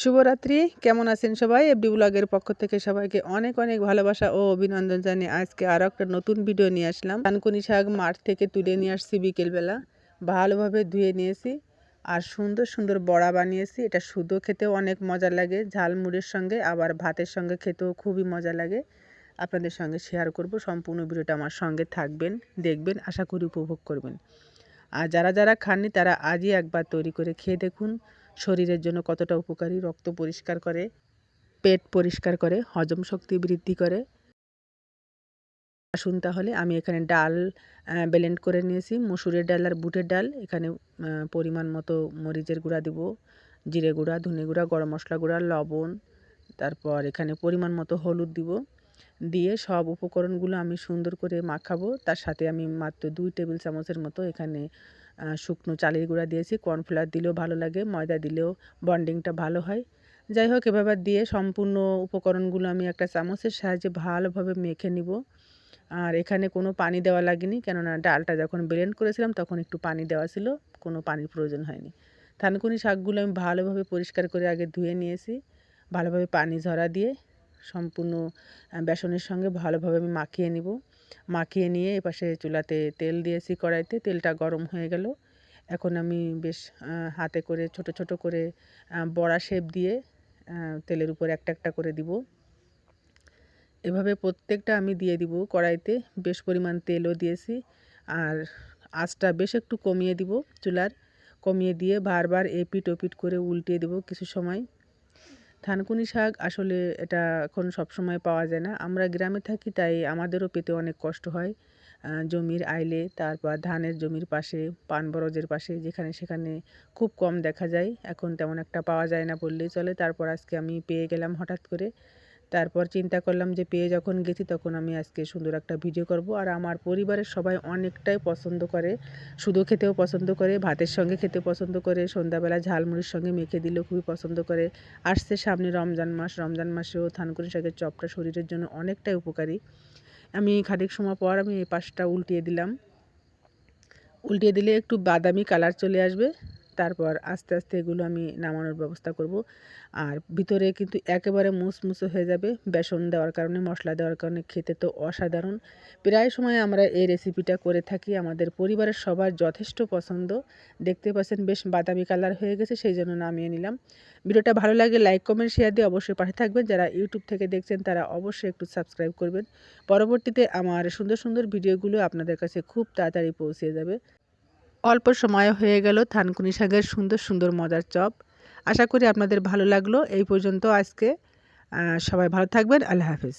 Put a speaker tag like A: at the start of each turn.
A: শুভরাত্রি। কেমন আছেন সবাই? এফডি ব্লগের পক্ষ থেকে সবাইকে অনেক অনেক ভালোবাসা ও অভিনন্দন জানিয়ে আজকে আরও একটা নতুন ভিডিও নিয়ে আসলাম। কানকুনি শাক মাঠ থেকে তুলে নিয়ে আসছি বিকেলবেলা। ভালোভাবে ধুয়ে নিয়েছি আর সুন্দর সুন্দর বড়া বানিয়েছি। এটা শুধু খেতেও অনেক মজা লাগে। ঝালমুড়ির সঙ্গে, আবার ভাতের সঙ্গে খেতেও খুবই মজা লাগে। আপনাদের সঙ্গে শেয়ার করব। সম্পূর্ণ ভিডিওটা আমার সঙ্গে থাকবেন, দেখবেন, আশা করি উপভোগ করবেন। আর যারা যারা খাননি, তারা আজই একবার তৈরি করে খেয়ে দেখুন। শরীরের জন্য কতটা উপকারী? রক্ত পরিষ্কার করে, পেট পরিষ্কার করে, হজম শক্তি বৃদ্ধি করে। আসুন তাহলে, আমি এখানে ডাল ব্লেন্ড করে নিয়েছি। মসুরের ডাল আর বুটের ডাল। এখানে পরিমাণ মতো মরিচের গুঁড়া দিব, জিরে গুঁড়া, ধনে গুঁড়া, গরম মশলা গুঁড়া, লবণ, তারপর এখানে পরিমাণ মতো হলুদ দিব। দিয়ে সব উপকরণগুলো আমি সুন্দর করে মাখাবো। তার সাথে আমি মাত্র দুই টেবিল চামচের মতো এখানে শুকনো চালের গুঁড়া দিয়েছি। কর্নফ্লাওয়ার দিলেও ভালো লাগে, ময়দা দিলেও বন্ডিংটা ভালো হয়। যাই হোক, এভাবে দিয়ে সম্পূর্ণ উপকরণগুলো আমি একটা চামচের সাহায্যে ভালোভাবে মেখে নিব। আর এখানে কোনো পানি দেওয়া লাগেনি, কেননা ডালটা যখন ব্লেন্ড করেছিলাম তখন একটু পানি দেওয়া ছিল, কোনো পানির প্রয়োজন হয়নি। থানকুনি শাকগুলো আমি ভালোভাবে পরিষ্কার করে আগে ধুয়ে নিয়েছি, ভালোভাবে পানি ঝরা দিয়ে। সম্পূর্ণ বেসনের সঙ্গে ভালোভাবে আমি মাখিয়ে নিব। মাখিয়ে নিয়ে এপাশে চুলাতে তেল দিয়েছি কড়াইতে, তেলটা গরম হয়ে গেল। এখন আমি বেশ হাতে করে, ছোট ছোট করে বড়া শেপ দিয়ে তেলের উপর একটা একটা করে দিব। এভাবে প্রত্যেকটা আমি দিয়ে দিব কড়াইতে, বেশ পরিমাণ তেলও দিয়েছি। আর আঁচটা বেশ একটু কমিয়ে দিব চুলার। কমিয়ে দিয়ে বারবার এপিট ওপিট করে উল্টিয়ে দেবো কিছু সময়। থানকুনি শাক আসলে এটা এখন সবসময় পাওয়া যায় না। আমরা গ্রামে থাকি, তাই আমাদেরও পেতে অনেক কষ্ট হয়। জমির আইলে তারপর ধানের জমির পাশে, পান বরজের পাশে, যেখানে সেখানে খুব কম দেখা যায়। এখন তেমন একটা পাওয়া যায় না বললেই চলে। তারপর আজকে আমি পেয়ে গেলাম হঠাৎ করে। তারপর চিন্তা করলাম যে পেয়ে যখন গেছি তখন আমি আজকে সুন্দর একটা ভিডিও করব। আর আমার পরিবারের সবাই অনেকটাই পছন্দ করে, শুধু খেতেও পছন্দ করে, ভাতের সঙ্গে খেতে পছন্দ করে, সন্ধ্যাবেলা ঝালমুড়ির সঙ্গে মেখে দিলেও খুবই পছন্দ করে। আসছে সামনে রমজান মাস, রমজান মাসেও থানকুনি শাকের চপটা শরীরের জন্য অনেকটাই উপকারী। আমি খানিক সময় পর আমি এই পাশটা উল্টিয়ে দিলাম। উল্টিয়ে দিলে একটু বাদামি কালার চলে আসবে। তারপর আস্তে আস্তে এগুলো আমি নামানোর ব্যবস্থা করব। আর ভিতরে কিন্তু একেবারে মুসমুসে হয়ে যাবে বেসন দেওয়ার কারণে, মশলা দেওয়ার কারণে খেতে তো অসাধারণ। প্রায় সময় আমরা এই রেসিপিটা করে থাকি, আমাদের পরিবারের সবার যথেষ্ট পছন্দ। দেখতে পাচ্ছেন বেশ বাদামি কালার হয়ে গেছে, সেই জন্য নামিয়ে নিলাম। ভিডিওটা ভালো লাগে লাইক কমেন্ট শেয়ার দিয়ে অবশ্যই পাঠিয়ে থাকবেন। যারা ইউটিউব থেকে দেখছেন, তারা অবশ্যই একটু সাবস্ক্রাইব করবেন। পরবর্তীতে আমার সুন্দর সুন্দর ভিডিওগুলো আপনাদের কাছে খুব তাড়াতাড়ি পৌঁছে যাবে। অল্প সময় হয়ে গেল থানকুনি শাকের সুন্দর সুন্দর মজার চপ। আশা করি আপনাদের ভালো লাগল। এই পর্যন্ত আজকে সবাই ভালো থাকবেন। আল্লাহ হাফিজ।